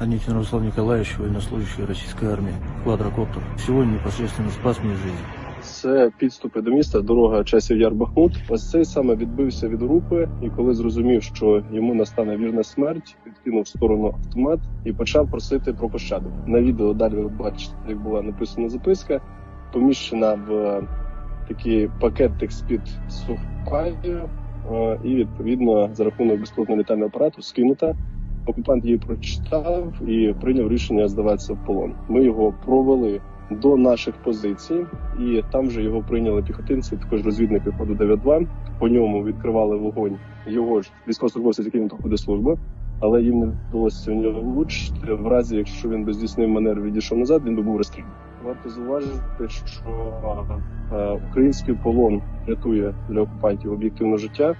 Анитин Руслан Николаевич, военнослужащий российской армии, квадрокоптер. Сегодня непосредственно спас мне жизнь. Це підступи до міста, дорога часів Яр-Бахмут. Ось цей саме відбився від групи, і коли зрозумів, що йому настане вірна смерть, відкинув в сторону автомат і почав просити про пощаду. На відео далі ви бачите, як була написана записка, поміщена в е, такий пакетик з-під сухпаю, е, і відповідно за рахунок безплатного літального апарату скинута. Окупант її прочитав і прийняв рішення здаватися в полон. Ми його провели до наших позицій, і там вже його прийняли піхотинці, також розвідники ходу 9-2. По ньому відкривали вогонь його ж військовослужбовці, з яким він проходить службу, але їм не вдалося нього влучити. В разі, якщо він би здійснив манер відійшов назад, він би був розстріляний. Варто зауважити, що е, український полон рятує для окупантів об'єктивне життя.